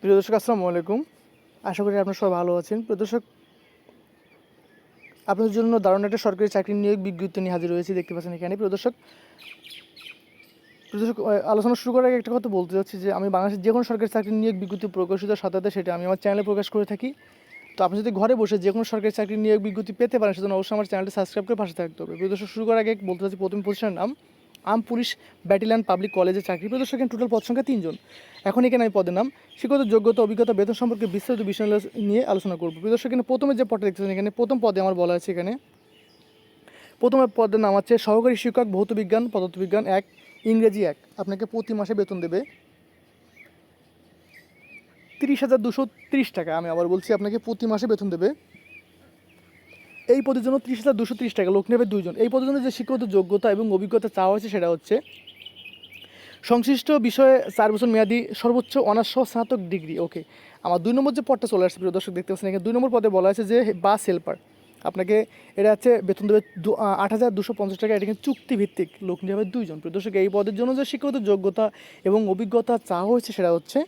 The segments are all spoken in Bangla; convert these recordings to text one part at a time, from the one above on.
প্রিয় দর্শক, আসসালামু আলাইকুম। আশা করি আপনারা সবাই ভালো আছেন। প্রিয় দর্শক, আপনাদের জন্য দারুণ একটা সরকারি চাকরি নিয়োগ বিজ্ঞপ্তি নিয়ে হাজির হয়েছি, দেখতে পাচ্ছেন এখানে। প্রিয় দর্শক প্রিয় দর্শক আলোচনা শুরু করার আগে একটা কথা বলতে চাচ্ছি যে, আমি বাংলাদেশের যে কোনো সরকারি চাকরি নিয়োগ বিজ্ঞপ্তি প্রকাশিত সাথে সেটা আমি আমার চ্যানেলে প্রকাশ করে থাকি। তো আপনি যদি ঘরে বসে যে কোনো সরকারি চাকরি নিয়োগ বিজ্ঞপ্তি পেতে পারেন, সেজন্য অবশ্যই আমার চ্যানেলটি সাবস্ক্রাইব করে পাশে থাকতে হবে। প্রিয় দর্শক, শুরু করার আগে বলতে চাচ্ছি প্রথম প্রতিষ্ঠানের নাম। আম পুলিশ ব্যাটালিয়ান পাবলিক কলেজে চাকরি। প্রদর্শক এখানে টোটাল পদ সংখ্যা তিনজন। এখন এখানে আমি পদের নাম। শিক্ষত যোগ্যতা, অভিজ্ঞতা, বেতন সম্পর্কে বিস্তারিত বিষয় নিয়ে আলোচনা করব। প্রদর্শক এখানে প্রথমে যে পদটা দেখতেছেন, এখানে প্রথম পদে আমার বলা আছে এখানে। প্রথমে পদের নাম আছে, সহকারী শিক্ষক, ভৌত বিজ্ঞান পদার্থবিজ্ঞান এক, ইংরেজি এক। আপনাকে প্রতি মাসে বেতন দেবে তিরিশ হাজার দুশো তিরিশ টাকা। আমি আবার বলছি, আপনাকে প্রতি মাসে বেতন দেবে এই পদের জন্য তিরিশ হাজার দুশো ত্রিশ টাকা, লোক নেবে দুইজন। এই পদের জন্য যে শিক্ষাগত যোগ্যতা এবং অভিজ্ঞতা চাওয়া হয়েছে সেটা হচ্ছে, সংশ্লিষ্ট বিষয়ে চার বছর মেয়াদি সর্বোচ্চ অনার্স সহ স্নাতক ডিগ্রি ওকে আমার দুই নম্বর যে পদটা চলে আসছে, প্রিয় দর্শক দেখতে পাচ্ছেন, এখানে দুই নম্বর পদে বলা হয়েছে যে বাস হেল্পার আপনাকে এটা হচ্ছে বেতন দেবে দু- আট হাজার দুশো পঞ্চাশ টাকা, এটা কিন্তু চুক্তিভিত্তিক, লোক নিয়ে হবে দুইজন। প্রিয় দর্শক, এই পদের জন্য যে শিক্ষাগত যোগ্যতা এবং অভিজ্ঞতা চাওয়া হয়েছে সেটা হচ্ছে,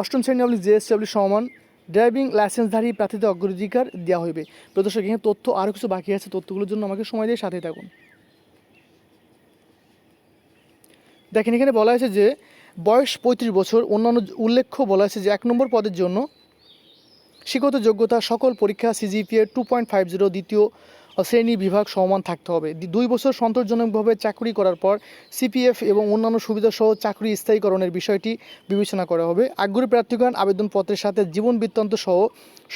অষ্টম শ্রেণি আপনি জেএসডব্লিউ সমান ড্রাইভিং লাইসেন্সধারী প্রার্থীদের অগ্রাধিকার দেওয়া হইবে। প্রদর্শক, এখানে তথ্য আরও কিছু বাকি আছে, তথ্যগুলোর জন্য আমাকে সময় দিয়ে সাথে থাকুন। দেখেন, এখানে বলা হয়েছে যে, বয়স পঁয়ত্রিশ বছর, অন্যান্য উল্লেখ্য বলা হয়েছে যে, এক নম্বর পদের জন্য শিক্ষত যোগ্যতা সকল পরীক্ষা, CGPA, two point five zero দ্বিতীয় শ্রেণি বিভাগ সমান থাকতে হবে। দুই বছর সন্তোষজনকভাবে চাকরি করার পর সিপিএফ এবং অন্যান্য সুবিধা সহ চাকরি স্থায়ীকরণের বিষয়টি বিবেচনা করা হবে। আগ্রহী প্রার্থীগণ আবেদনপত্রের সাথে জীবন বৃত্তান্ত সহ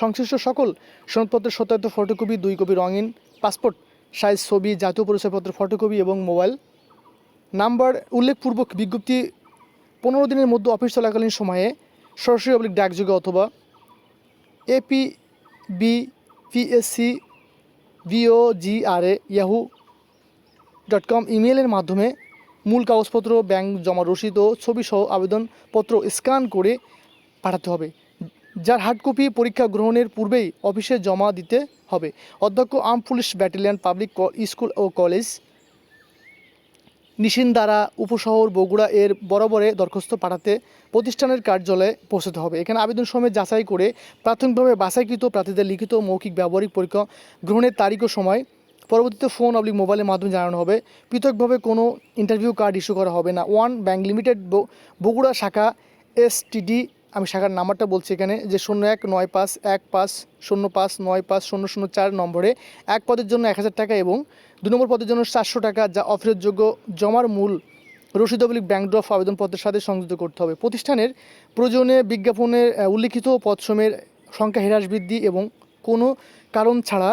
সংশ্লিষ্ট সকল সনদপত্রের সত্যায়িত ফটোকপি, দুই কপি রঙিন পাসপোর্ট, সাইজ ছবি, জাতীয় পরিচয়পত্রের ফটোকপি এবং মোবাইল। নাম্বার উল্লেখপূর্বক বিজ্ঞপ্তি, পনেরো দিনের মধ্যে অফিস চলাকালীন সময়ে সরাসরি অবলিক ডাকযোগে অথবা AP B PSC V O G R A Yahoo dot com ইমেলের মাধ্যমে মূল কাগজপত্র ব্যাংক জমা রসিদ ও ছবি সহ আবেদনপত্র স্ক্যান করে পাঠাতে হবে, যার হার্ড কপি পরীক্ষা গ্রহণের পূর্বেই অফিসে জমা দিতে হবে। অধ্যক্ষ arm police battalion public school ও কলেজ নিশিন্দারা উপশহর বগুড়া এর বরাবরে দরখাস্ত পাঠাতে প্রতিষ্ঠানের কার্যালয়ে পৌঁছতে হবে। এখানে আবেদন সময় যাচাই করে প্রাথমিকভাবে বাছাইকৃত প্রার্থীদের লিখিত মৌখিক ব্যবহারিক পরীক্ষা গ্রহণের তারিখ ও সময়, পরবর্তীতে ফোন অবলিক মোবাইলের মাধ্যমে জানানো হবে। পৃথকভাবে কোনো ইন্টারভিউ কার্ড ইস্যু করা হবে না। ওয়ান ব্যাংক লিমিটেড বগুড়া শাখা এসটিডি আমি শাখার নাম্বারটা বলছি এখানে, যে শূন্য এক নয় পাঁচ, এক পাঁচ, শূন্য পাঁচ, নয় পাঁচ, শূন্য শূন্য চার নম্বরে এক পদের জন্য এক হাজার টাকা এবং দু নম্বর পদের জন্য চারশো টাকা যা অফারের যোগ্য জমার মূল রশিদবলিক ব্যাংক ড্রফ আবেদনপত্রের সাথে সংযুক্ত করতে হবে। প্রতিষ্ঠানের প্রয়োজনে বিজ্ঞাপনের উল্লিখিত পদসমের সংখ্যা হ্রাস বৃদ্ধি এবং কোনো কারণ ছাড়া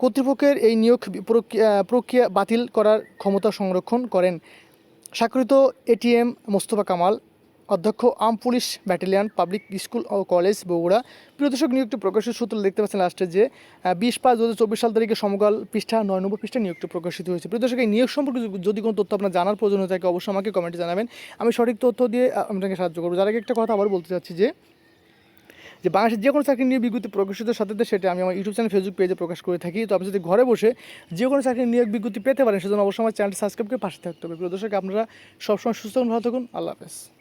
কর্তৃপক্ষের এই নিয়োগ প্রক্রিয়া বাতিল করার ক্ষমতা সংরক্ষণ করেন। স্বাক্ষরিত এটিএম মোস্তফা কামাল অধ্যক্ষ arm police battalion, public school ও কলেজ বগুড়া। প্রিয় দর্শক, নিয়োগটি প্রকাশিত সূত্র দেখতে পাচ্ছেন লাস্টে যে বিশ পাঁচ দু চব্বিশ সাল তারিখে সমকাল পৃষ্ঠা নয় নম্বর পৃষ্ঠা নিয়োগটি প্রকাশিত হয়েছে। প্রিয় দর্শক, এই নিয়োগ সম্পর্কে যদি- কোনো তথ্য আপনার জানার প্রয়োজন হয়ে থাকে, অবশ্যই আমাকে কমেন্টে জানাবেন। আমি সঠিক তথ্য দিয়ে আপনাকে সাহায্য করব। যার আগে একটা কথা আবার বলতে চাচ্ছি যে যে বাংলাদেশের যে কোনো চাকরি নিয়ে বিজ্ঞপ্তি প্রকাশিত সাথে সেটা আমি আমার ইউটিউব চ্যানেল ফেসবুক পেজে প্রকাশ করে থাকি। তো আপনি যদি ঘরে বসে যে কোনো চাকরি নিয়োগ বিজ্ঞপ্তি পেতে পারেন, সেজন্য অবশ্যই আমার চ্যানেলটি সাবস্ক্রাইব করে পাশে থাকতে হবে। প্রিয় দর্শক, আপনারা সবসময় সুস্থ ভালো থাকুন। আল্লাহ হাফেজ।